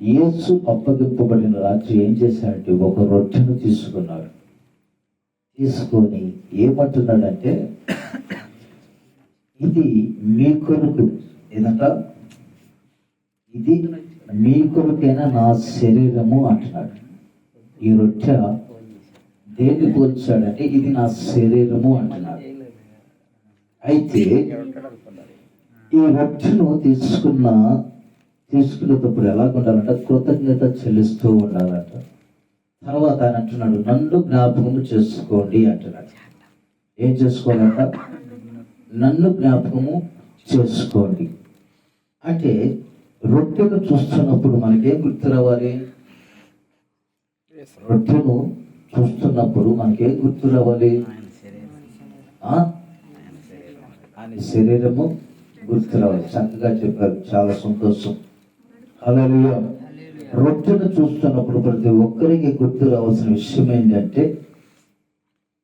యేసు అప్పగింపబడిన రాత్రి ఏం చేశాడంటే ఒక రొట్టెను తీసుకున్నాడు. తీసుకొని ఏమంటున్నాడంటే ఇది మీ కొరకు ఏదంట? ఇది మీ కొరకైనా నా శరీరము అంటున్నాడు. ఈ రొట్టె దేన్ని పోల్చాడంటే ఇది నా శరీరము అంటున్నాడు. అయితే ఈ రొట్టెను తీసుకున్న తీసుకునేటప్పుడు ఎలా ఉండాలంట కృతజ్ఞత చెల్లిస్తూ ఉండాలంట. తర్వాత ఆయన అంటున్నాడు నన్ను జ్ఞాపకం చేసుకోండి అంటున్నాడు. ఏం చేసుకోవాలంట? నన్ను జ్ఞాపకము చేసుకోండి. అంటే రొట్టెను చూస్తున్నప్పుడు మనకేం గుర్తు రావాలి? రొట్టెను చూస్తున్నప్పుడు మనకేం గుర్తు రావాలి? ఆయన శరీరము గుర్తు రావాలి. చక్కగా చెప్పారు. చాలా సంతోషం. హల్లెలూయా. రొట్టెను చూస్తున్నప్పుడు ప్రతి ఒక్కరికి గుర్తు రావాల్సిన విషయం ఏంటంటే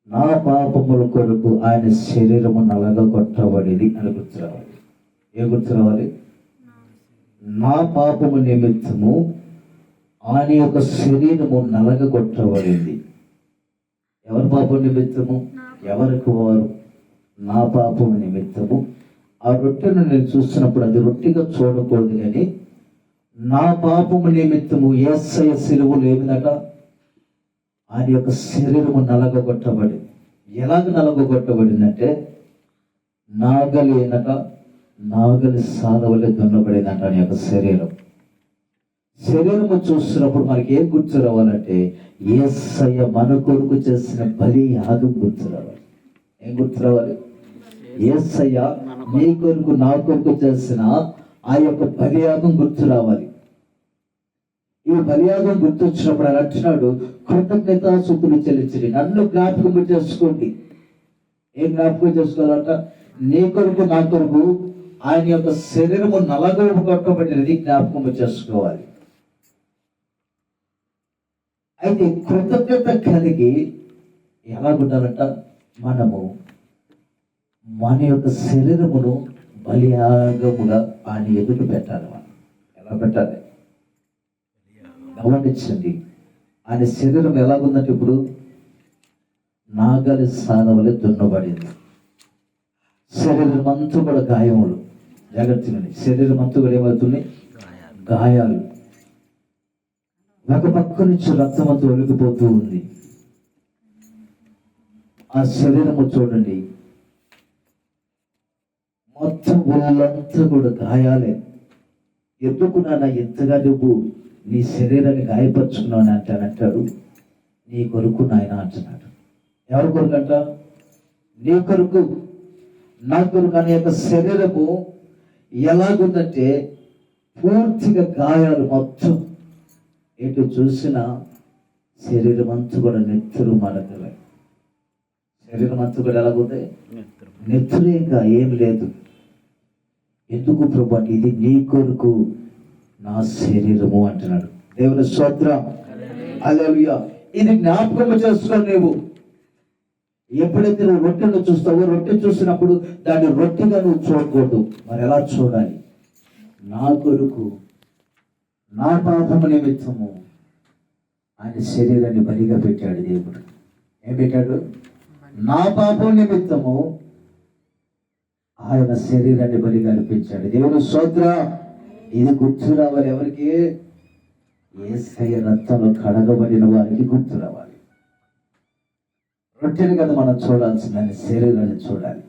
నా పాపముల కొరకు ఆయన శరీరము నలగొట్టబడేది అని గుర్తు రావాలి. ఏ గుర్తు రావాలి? నా పాపము నిమిత్తము ఆయన యొక్క శరీరము నలగగొట్టబడింది ఎవరి పాపం నిమిత్తము? ఎవరికి వారు? నా పాపం నిమిత్తము. ఆ రొట్టెను నేను చూస్తున్నప్పుడు అది రొట్టెగా చూడకూడదు కానీ నా పాపము నిమిత్తము ఏసయ సిలువలు ఏమిదట ఆయన యొక్క శరీరము నలగొట్టబడింది. ఎలాగ నలగొట్టబడిందంటే నాగలేనక నాగలి సాధవలే దున్నబడిందంట ఆయన యొక్క శరీరం. శరీరము చూస్తున్నప్పుడు మనకి ఏం గుర్తు రావాలంటే ఏసయ్య మన కొరకు చేసిన బలి యాగం గుర్తు రావాలి ఏం గుర్తు రావాలి ఏసయ్య నీ కొరకు. నా కొరకు చేసిన ఆ యొక్క బలియాగం గుర్తు రావాలి ఈ బలియాగం గుర్తొచ్చినప్పుడు ఆయన అంటున్నాడు కృతజ్ఞతాసుకులు చెల్లించండి నన్ను జ్ఞాపకం చేసుకోండి. ఏం జ్ఞాపకం చేసుకోవాలంట? నీ కొరకు నా కొరకు ఆయన యొక్క శరీరము నలగొట్టు కొట్టబడినది జ్ఞాపకం చేసుకోవాలి. అయితే కృతజ్ఞత కలిగి ఎలా ఉండాలంట మనము మన యొక్క శరీరమును బలియాగముగా ఆయన ఎదుట పెట్టాలి మనం. ఎలా పెట్టాలి? గమనించండి. ఆయన శరీరం ఎలాగుందంటే ఇప్పుడు నాగలి సాధవలే దున్నబడింది. శరీరం అంతా కూడా గాయములు. జాగ్రత్తగా శరీరం అంతా కూడా ఏమవుతుంది? గాయాలు. ఒక పక్క నుంచి రక్తం అంతా ఒలిగిపోతూ ఉంది. ఆ శరీరము చూడండి. మొత్తం ఒళ్ళంతా కూడా గాయాలే. ఎందుకు నాన్న? ఎంతగా నువ్వు నీ శరీరాన్ని గాయపరుచుకున్నావు అంటే అంటాడు. నీ కొరకు నాయన అంటున్నాడు. ఎవరి కొరకు అంట? నీ కొరకు. నా కొరకు అనే యొక్క శరీరము ఎలాగుందంటే పూర్తిగా గాయాలు మొత్తం ఎటు చూసినా శరీరం అంతా కూడా నెత్తురు మరకలే శరీరం అంతా కూడా ఎలాగుంది? నెత్తురు. ఇంకా ఏం లేదు. ఎందుకు ప్రభు ఇది నీ కొరకు? నా శరీరము అంటున్నాడు. దేవుని స్తోత్రం. అలలుయ ఇది జ్ఞాపకం చేస్తున్నావు నువ్వు ఎప్పుడైతే నువ్వు రొట్టెను చూస్తావో రొట్టె చూసినప్పుడు దాన్ని రొట్టెగా నువ్వు చూడకూడదు. మరి ఎలా చూడాలి? నా కొరకు నా పాపము నిమిత్తము ఆయన శరీరాన్ని బలిగా పెట్టాడు దేవుడు. ఏం పెట్టాడు? నా పాపం నిమిత్తము ఆయన శరీరాన్ని బలిగా అనిపించాడు దేవుడు స్తోత్ర. ఇది గుర్తు రావాలి ఎవరికి? ఏసయ్య రక్తంలో కడగబడిన వారికి గుర్తు రావాలి రొట్టెలు కదా మనం చూడాల్సిన శరీరాన్ని చూడాలి.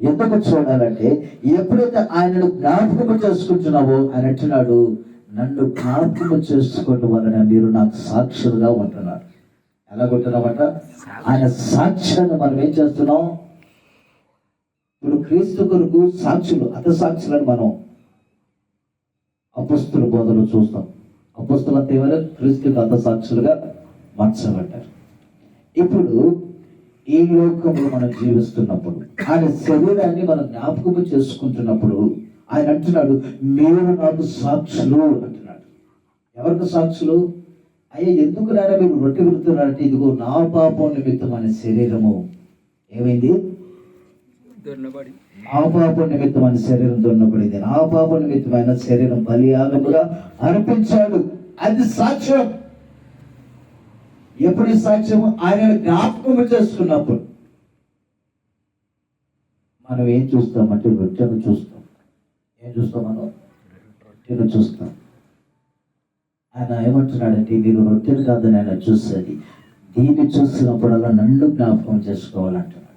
ఎందుకు చూడాలంటే ఎప్పుడైతే ఆయనను జ్ఞాపకం చేసుకుంటున్నావో ఆయన అంటున్నాడు నన్ను జ్ఞాపకం చేసుకోవడం వలన మీరు నాకు సాక్షులుగా ఉంటున్నారు. ఎలా ఉంటున్నామంట ఆయన సాక్ష్యాన్ని మనం ఏం చేస్తున్నాం? ఇప్పుడు క్రీస్తు కొరకు సాక్షులు అత సాక్షులను మనం అపస్తుల బోధలు చూస్తాం. అపస్తులు అంటే ఎవరు క్రీస్తుకు సాక్షులుగా మార్చబడ్డారు. ఇప్పుడు ఈ లోకంలో మనం జీవిస్తున్నప్పుడు ఆయన శరీరాన్ని మనం జ్ఞాపకము చేసుకుంటున్నప్పుడు ఆయన అంటున్నాడు మీరు నాకు సాక్షులు అంటున్నాడు. ఎవరికి సాక్షులు? అయ్యా ఎందుకు రారా మీరు రొట్టె విడుతున్నారంటే ఇదిగో నా పాపం నిమిత్తం అనే శరీరము. ఏమైంది? దొన్నబడి ఆ పాప నిమిత్తం ఆయన శరీరం దున్నబడింది ఆ పాప నిమిత్తం ఆయన శరీరం బలియాగముగా అర్పించాడు. అది సాక్ష్యం. ఎప్పుడు సాక్ష్యం ఆయన జ్ఞాపకం చేసుకున్నప్పుడు మనం ఏం చూస్తామంటే రొట్టెను చూస్తాం. ఏం చూస్తాం మనం? రొట్టెను చూస్తాం. ఆయన ఏమంటున్నాడంటే మీరు రొట్టెను కాదని ఆయన చూసేది. దీన్ని చూసినప్పుడల్లా నన్ను జ్ఞాపకం చేసుకోవాలంటున్నాడు.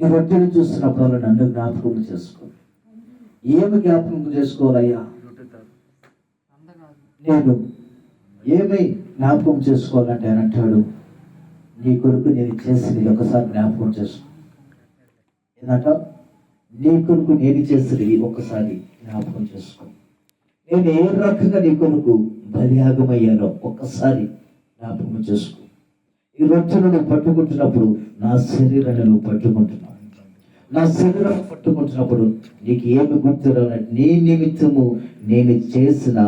ఈ రొట్టెను చూసినప్పుడల్లా నన్ను జ్ఞాపకం చేసుకో ఏమి జ్ఞాపకం చేసుకోవాలయ్యా? నేను ఏమి జ్ఞాపకం చేసుకోవాలంటే ఆయన అంటాడు నీ కొరకు నేను చేసింది ఒకసారి జ్ఞాపకం చేసుకో. ఏంటంట నీ కొరకు నేను చేసినవి ఒక్కసారి జ్ఞాపకం చేసుకో. నేను ఏ రకంగా నీ కొరకు బలియాగమయ్యానో ఒక్కసారి జ్ఞాపకం చేసుకో. ఈ రొట్టెను నువ్వు పట్టుకుంటున్నప్పుడు నా శరీరాన్ని నువ్వు పట్టుకుంటున్నావు. నా శరీరం పట్టుకుంటున్నప్పుడు నీకు ఏమి గుర్తు రావాలి నీ నిమిత్తము నేను చేసిన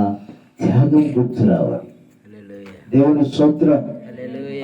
త్యాగం గుర్తు రావాలి దేవుని హల్లెలూయా.